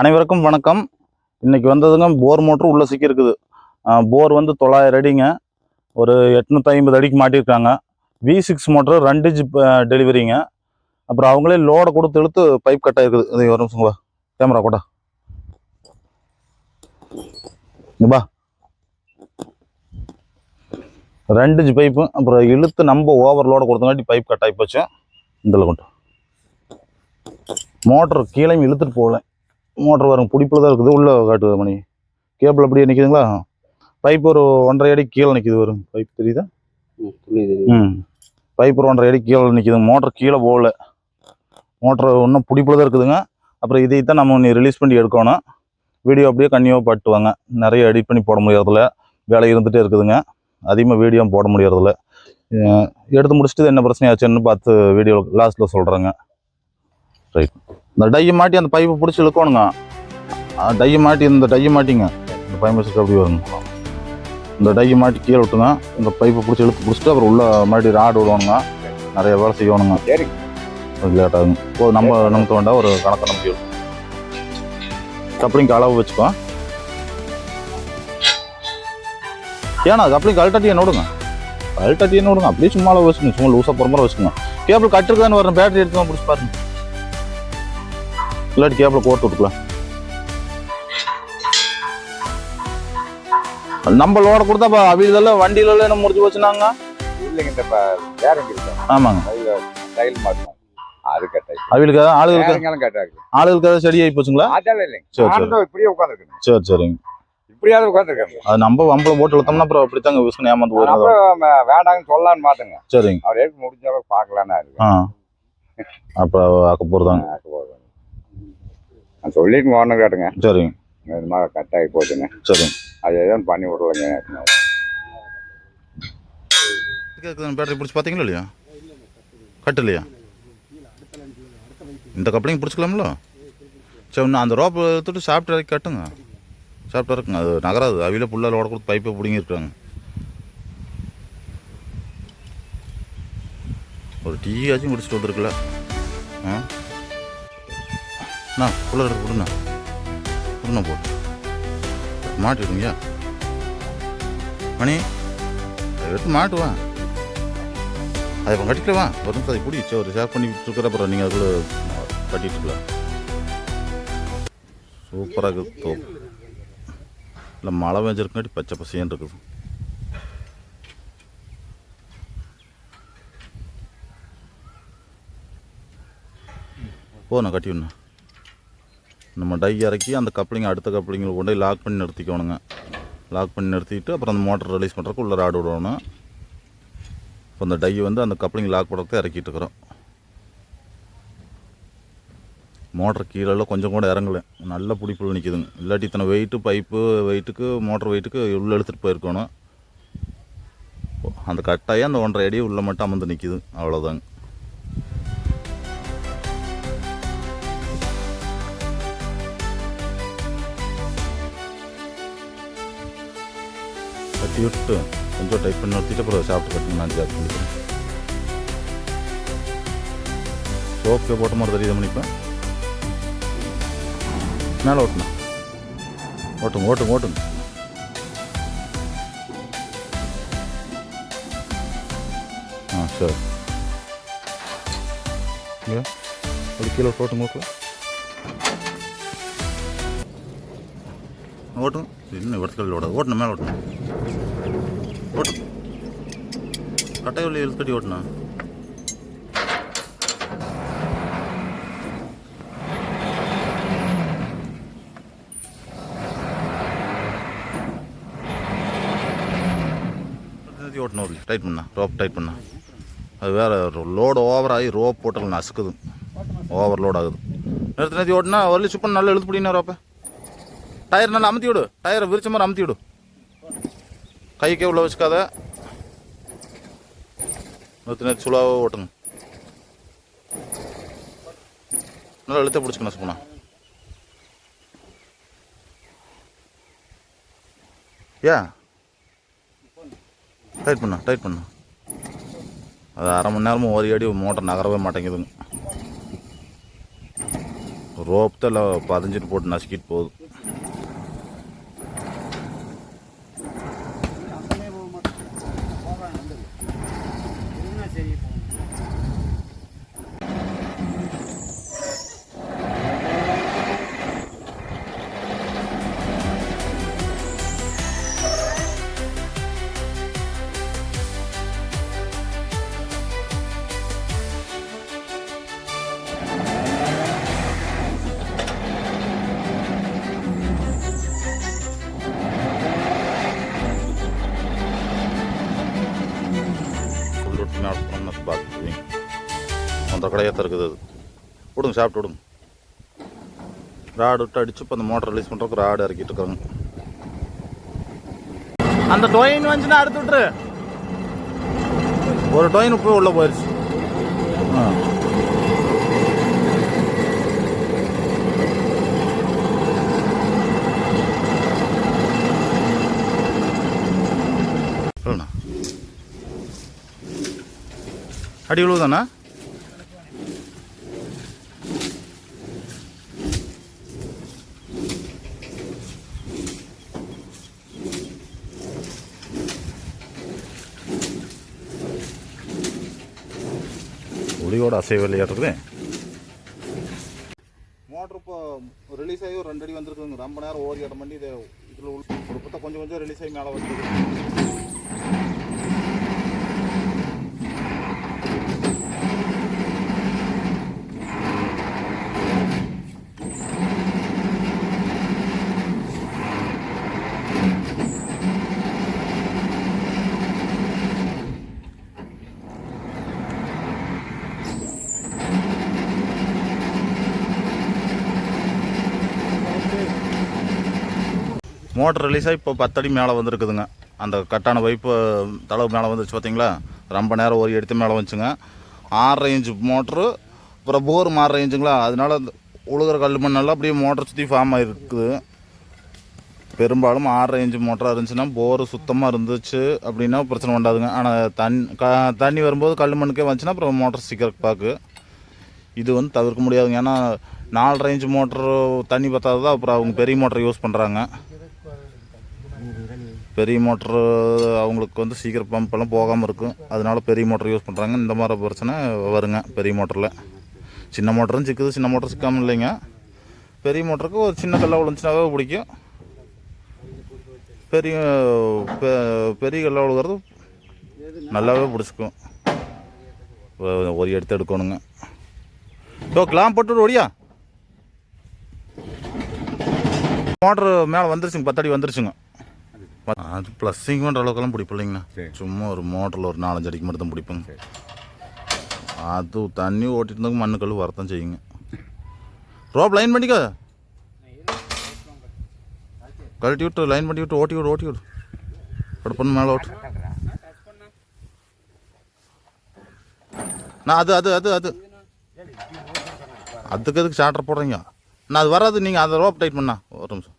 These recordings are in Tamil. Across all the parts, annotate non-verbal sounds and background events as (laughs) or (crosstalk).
அனைவருக்கும் வணக்கம். இன்றைக்கி வந்ததுங்க போர் மோட்ரு உள்ளே சிக்கியிருக்குது போர் வந்து தொள்ளாயிரம் அடிங்க. ஒரு எட்நூற்றி ஐம்பது அடிக்கு மாட்டியிருக்காங்க. வி சிக்ஸ் மோட்ரு ரெண்டு இன்ச் டெலிவரிங்க. அப்புறம் அவங்களே லோடை கொடுத்து இழுத்து பைப் கட் ஆகிருக்குது இது ஒரு நிமிஷம் வா. கேமரா கூட. பா ரெண்டு இன்ச் பைப்பு அப்புறம் இழுத்து நம்ம ஓவர் லோடை கொடுத்தங்காட்டி பைப் கட் ஆகி போச்சு. இதில் கொண்டு. மோட்டர் கீழே இழுத்துட்டு போகல. மோட்டர் வரும். பிடிப்பில் தான் இருக்குது. உள்ளே காட்டுது மணி. கேபிள் அப்படியே நிற்குதுங்களா பைப் ஒரு ஒன்றரை அடி கீழே நிற்கிது வரும் பைப் தெரியுதா? ம் பைப் ஒரு ஒன்றரை அடி கீழே நிற்கிது மோட்டர் கீழே போகல. மோட்டர் இன்னும் பிடிப்பில் தான் இருக்குதுங்க. அப்புறம் இதை தான் நம்ம ஒன்று ரிலீஸ் பண்ணி எடுக்கணும். வீடியோ அப்படியே கன்னியாக பாட்டுவாங்க நிறைய எடிட் பண்ணி போட முடியறதில்ல வேலை இருந்துகிட்டே இருக்குதுங்க. அதிகமாக வீடியோ போட முடியறதில்ல எடுத்து முடிச்சுட்டு என்ன பிரச்சனை ஆச்சுன்னு பார்த்து வீடியோ லாஸ்ட்டில் சொல்கிறேங்க ரைட் இந்த டையை மாட்டி அந்த பைப்பை பிடிச்சி இழுக்கணுங்க. டையை மாட்டி இந்த டையை மாட்டிங்க. இந்த வச்சுட்டு அப்படி வருங்க. இந்த டையை மாட்டி கீழே விட்டுங்க. இந்த பைப்பை பிடிச்சி இழுத்து பிடிச்சிட்டு அப்புறம் உள்ள மறுபடியும் ராடு விடுவானுங்க. நிறைய வேலை செய்யணுங்க சரி. கொஞ்சம் லேட் ஆகுங்க. இப்போ நம்ம நமக்கு வேண்டாம் ஒரு கணக்கை நம்பி கப்ளிங் அளவு வச்சுக்கோ. ஏன்னா கப்ளிங் கழட்டாட்டி என்ன விடுங்க கழட்டாட்டி என்ன விடுங்க அப்படியே சும்மா அளவு வச்சுக்கோங்க. சும்மா லூஸாக போகிற மாதிரி வச்சுக்கோங்க. கேபிள் கட்டுருக்கான்னு வரணும். பேட்டரி எடுத்து பிடிச்சி பாருங்க. இல்லாட்டி கேபிள் கோர்த்து விட்டுக்கலாம். நம்ம லோட கொடுத்தா இப்போ அவிதெல்லாம் வண்டியில என்ன முடிச்சு வச்சுனாங்க இல்லைங்க இந்த இருக்கு. ஆமாங்க. டைல் மாட்டணும் அது கட்டாய் அவிகளுக்கு ஏதாவது ஆளுகளுக்கு கட்டாது ஆளுகளுக்கு ஏதாவது செடி ஆகி போச்சுங்களா? இல்லைங்க. சரி, இப்படியே உட்காந்துருக்கேன் சரி சரிங்க. இப்படியாவது உட்காந்துருக்கேன் அது நம்ம வம்பளை போட்டு இழுத்தோம்னா அப்புறம் அப்படித்தாங்க விசுக்கு ஏமாந்து போயிருந்தோம். அப்புறம் ம- வேண்டாங்கன்னு சொல்லலான்னு மாத்துங்க சரிங்க. அவர் எடுத்து முடிஞ்ச அளவுக்கு பார்க்கலான்னு இருக்கு ஆ. அப்போ ஆக்க போகிறதாங்க நான் சொல்லிட்டு ஓனர் கேட்டுங்க. சரிங்க. மாதிரி கட் ஆகி போச்சுங்க. சரிங்க. அது எதுவும் பண்ணி விடலைங்க பேட்டரி பிடிச்சி பார்த்தீங்களா இல்லையா? கட்டு இல்லையா இந்த கப்ளிங் பிடிச்சிக்கலாம்ல? சரி இன்னும் அந்த ரோப் எடுத்துட்டு சாப்பிட்டு இறக்கி கட்டுங்க. சாப்பிட்டு இருக்குங்க அது நகராது. அவில புள்ள லோட கொடுத்து பைப்பை பிடிங்கி இருக்காங்க. ஒரு டீ ஆச்சும் குடிச்சிட்டு வந்திருக்குல்ல ஆ? அண்ணா புள்ள விடுண்ணா விடுண்ணா கொடுண்ணா போட்டு மாட்டிடுங்க மணி அதை எடுத்து மாட்டுவா அதை இப்போ கட்டிக்கலவா ஒரு நிமிஷம் அதை பிடிச்சி ஒரு ஷேர் பண்ணி விட்டுருக்குற அப்புறம் நீங்கள் அதுக்குள்ள கட்டிட்டு இருக்கலாம். சூப்பராக இருக்குது தோப்பு இல்லை மழை பெஞ்சிருக்காட்டி பச்சை பசையன் இருக்குது. போண்ணா நான் நம்ம டை இறக்கி அந்த கப்ளிங் அடுத்த கப்ளிங்கில் கொண்டு போய் லாக் பண்ணி நிறுத்திக்கணுங்க. லாக் பண்ணி நிறுத்திட்டு அப்புறம் அந்த மோட்டர் ரிலீஸ் பண்ணுறதுக்கு உள்ளே ராடு விடணும். இப்போ அந்த டை வந்து அந்த கப்ளிங் லாக் பண்ணுறதுக்கு இறக்கிட்டு இருக்கிறோம். மோட்டர் கீழெல்லாம் கொஞ்சம் கூட இறங்கல. நல்ல பிடிப்புல நிற்கிதுங்க இல்லாட்டி இத்தனை வெயிட்டு பைப்பு வெயிட்டுக்கு மோட்டர் வெயிட்டுக்கு உள்ளே எடுத்துகிட்டு போயிருக்கணும். அந்த கட்டாயம் அந்த ஒன்றரை அடி உள்ளே மட்டும் அமர்ந்து நிற்கிது அவ்வளோதாங்க கட்டி விட்டு கொஞ்சம் டைப் பண்ணி நிறுத்திட்டு அப்புறம் சாப்பிட்டு கட்டி ஜாப் பண்ணிக்கிறேன் சோப்பு போட்ட மாதிரி தெரியுது மணிப்பேன் மேலே ஓட்டணும் ஓட்டுங்க ஓட்டுங்க ஓட்டுங்க ஆ சரி இங்கே ஒரு கீழே ஓட்டுங்க ஓட்டலாம் ஓட்டும் இன்னும் இடத்துல ஓடாது ஓட்டணும் மேலே ஓட்டணும் கட்டாய வழி இழுத்தடி ஓட்டணும் ஓட்டணும் ஒரு டைட் பண்ணா. ரோப் டைட் பண்ணா. அது வேறு லோடு ஓவர் ஆகி ரோப் போட்டல் நசுக்குது. ஓவர் லோட் ஆகுது. நிறுத்தி நிறுத்தி ஓட்டினா ஒரு சுப்பன் நல்லா இழுத்து பிடினா ரோப்பை டயர் நல்லா அமுத்தி விடு. டயரை விரிச்ச மாதிரி அமுத்தி விடு. கைக்கே உள்ள வச்சுக்காத. நூற்றி நிறுத்தி சுலாவாக ஓட்டுங்க நல்லா அழுத்த பிடிச்சிக்கணும் சுப்பனா யா. டைட் பண்ண டைட் பண்ணா. அது அரை மணி நேரமும் ஒரு அடி மோட்டர் நகரவே மாட்டேங்குதுங்க. ரோப் தான் எல்லாம் பதிஞ்சிட்டு போட்டு நசுக்கிட்டு போகுது. அந்த கடையாக இருக்குது அது. விடுங்க சாப்பிட்டு விடுங்க ராடு விட்டு அடிச்சு இப்போ அந்த மோட்டர் ரிலீஸ் பண்ணுறதுக்கு ராடு இறக்கிட்டு இருக்காங்க. அந்த டொயின் வந்துச்சுன்னா அடுத்து விட்டுரு. ஒரு டொயின் போய் உள்ளே போயிடுச்சு ஆ. அடி விழுவுதாண்ணா அடியோட அசைவு இருக்குது மோட்டர் இப்போ ரிலீஸ் ஆகி ஒரு ரெண்டு அடி வந்திருக்குங்க ரொம்ப நேரம் ஓடி இடம் பண்ணி இதை இதில் உள் கொடுத்தா கொஞ்சம் கொஞ்சம் ரிலீஸ் ஆகி மேலே வந்துருக்கு மோட்டர் ரிலீஸாக இப்போ பத்தடி மேலே வந்திருக்குதுங்க. அந்த கட்டான பைப்பு தளவு மேலே வந்துச்சு பார்த்தீங்களா ரொம்ப நேரம் ஒரு எடுத்து மேலே வந்துச்சுங்க ஆறரை இன்ச்சு மோட்ரு அப்புறம் போர் மாறுற இன்ச்சுங்களா அதனால அந்த உழுகிற கல் மண்ணெல்லாம் அப்படியே மோட்டர் சுற்றி ஃபார்ம் ஆகிருக்குது பெரும்பாலும் ஆறரை இன்ச்சு மோட்டராக இருந்துச்சுன்னா போர் சுத்தமாக இருந்துச்சு அப்படின்னா பிரச்சனை உண்டாதுங்க. ஆனால் தண் க தண்ணி வரும்போது கல் மண்ணுக்கே வந்துச்சுன்னா அப்புறம் மோட்டர் சீக்கிரம் பார்க்கு இது வந்து தவிர்க்க முடியாதுங்க. ஏன்னா நாலரை இன்ச்சு மோட்ரு தண்ணி பத்தாது தான் அப்புறம் அவங்க பெரிய மோட்டர் யூஸ் பண்ணுறாங்க பெரிய மோட்ரு அவங்களுக்கு வந்து சீக்கிரம் பம்ப் எல்லாம் போகாமல் இருக்கும். அதனால பெரிய மோட்டர் யூஸ் பண்ணுறாங்க இந்த மாதிரி பிரச்சனை வருங்க பெரிய மோட்டரில் சின்ன மோட்டரும் சிக்குது சின்ன மோட்டர் சிக்காமல் இல்லைங்க. பெரிய மோட்டருக்கு ஒரு சின்ன கல்லாக விழுந்துச்சுனாவே பிடிக்கும். பெரிய பெ- பெரிய கல்லாக விழுகிறது நல்லாவே பிடிச்சிக்கும். ஒரு எடுத்து எடுக்கணுங்க. ஓ கிளாம் போட்டு ஒடியா. மோட்ரு மேலே வந்துருச்சுங்க பத்தடி வந்துருச்சுங்க. அது ப்ளஸ்ஸிங் பண்ணுற இல்லைங்கண்ணா. சரி. சும்மா ஒரு மோட்டரில் ஒரு நாலஞ்சு அடிக்கு மட்டும் தான் பிடிப்போங்க அது தண்ணி ஓட்டிட்டு இருந்தாங்க மண்ணு கல் வரத்தான் செய்யுங்க. ரோப் லைன் பண்ணிக்க. கழட்டி விட்டு லைன் பண்ணி விட்டு ஓட்டி விடு ஓட்டி விடு. படுப்பண்ணு மேலே ஓட்டு. நான் அது அது அது அது. அதுக்கு எதுக்கு சார்ட்டர் போடுறீங்க. நான் அது வராது நீங்கள் அந்த ரோப் டைட் பண்ணா. ஒரு நிமிஷம்.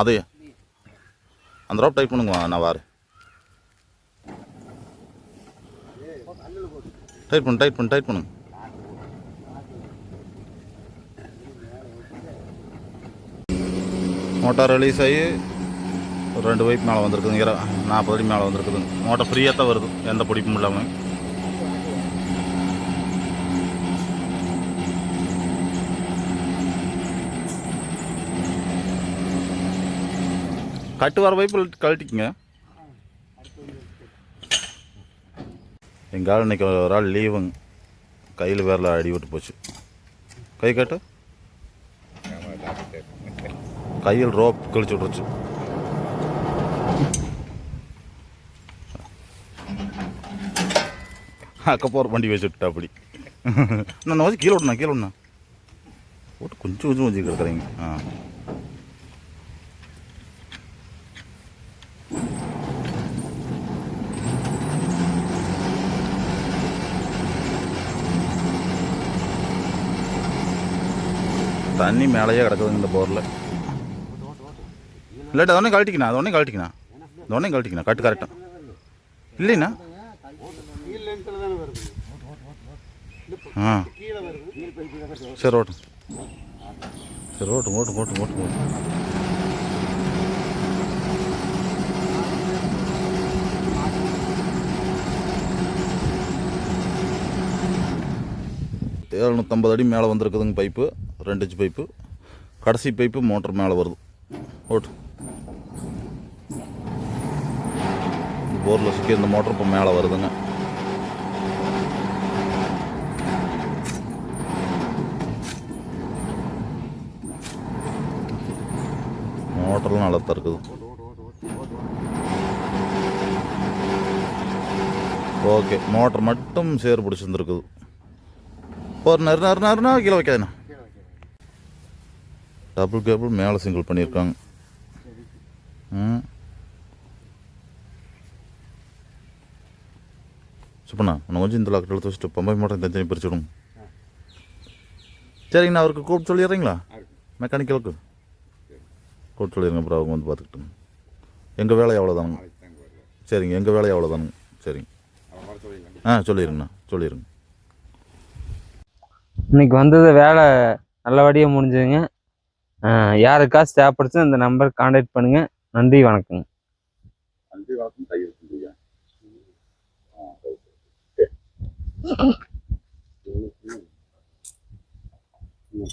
அதையே. அந்த ரோப் டைப் பண்ணுங்க நான் வாரு. டைட் பண்ணு டைட் பண்ணு டைட் பண்ணுங்க. மோட்டார் ரிலீஸ் ஆகி ஒரு ரெண்டு பைப் மேலே வந்திருக்குதுங்க நாற்பது அடி மேலே வந்திருக்குதுங்க. மோட்டார் ஃப்ரீயாக தான் வருது எந்த பிடிப்பும் இல்லாமல் கட்டு வர பைப்பு கழட்டிக்குங்க. எங்கள் ஆள் இன்னைக்கு ஒரு ஆள் லீவுங்க. கையில் வேரில் அடி விட்டு போச்சு. கை காட்டு. கையில் ரோப் கழிச்சு விட்ருச்சு அக்க போகிற வண்டி வச்சு விட்டா அப்படி. நான் வச்சு கீழே விடணும் கீழே விடணும். போட்டு கொஞ்சம் கொஞ்சம் கொஞ்சம் கிடக்குறீங்க. ஆ. தண்ணி மேலேயே கிடக்குதுங்க இந்த போரில். இல்லாட்டி அது ஒன்றே கழட்டிக்கணும் அது ஒன்றே கழட்டிக்கணா அது ஒன்றே கழட்டிக்கணும் கட்டு கரெக்டாக இல்லைண்ணா. ஆ. சரி ஓட்டும் சரி ஓட்டும் ஓட்டும் ஓட்டும் ஓட்டும் ஓட்டும் ஏழ்நூற்றம்பது அடி மேலே வந்திருக்குதுங்க பைப்பு. ரெண்டு இன்ச் பைப்பு கடைசி பைப்பு மோட்டர் மேலே வருது. ஓட்டு. போரில் சுற்றி இந்த மோட்டர் இப்போ மேலே வருதுங்க. மோட்டர்லாம் நல்லா இருக்குது ஓகே மோட்டர் மட்டும் சேறு பிடிச்சிருந்துருக்குது. ஒரு நறு நறு நறுனா கீழே வைக்காதுண்ணா டபுள் கேபிள் மேலே சிங்கிள் பண்ணியிருக்காங்க. ம். சுப்பண்ணா உன்னை கொஞ்சம் இந்த லாக்கெட் எடுத்து வச்சுட்டு பம்பை மோட்டர் தனித்தனி பிரிச்சு விடுங்க சரிங்கண்ணா அவருக்கு கூப்பிட்டு சொல்லிடுறீங்களா? மெக்கானிக்கலுக்கு கூப்பிட்டு சொல்லிடுங்க அப்புறம் அவங்க வந்து பார்த்துக்கிட்டோம் எங்கள் வேலை எவ்வளோதானுங்க சரிங்க எங்கள் வேலை எவ்வளோதானுங்க சரிங்க ஆ சொல்லிடுங்கண்ணா சொல்லிடுங்க. இன்னைக்கு வந்தது வேலை நல்லபடியாக முடிஞ்சதுங்க. யாருக்காச்சும் தேவைப்படுச்சு இந்த நம்பர் காண்டாக்ட் பண்ணுங்க. நன்றி வணக்கங்க. நன்றி வணக்கம் கையில் (laughs) ம்.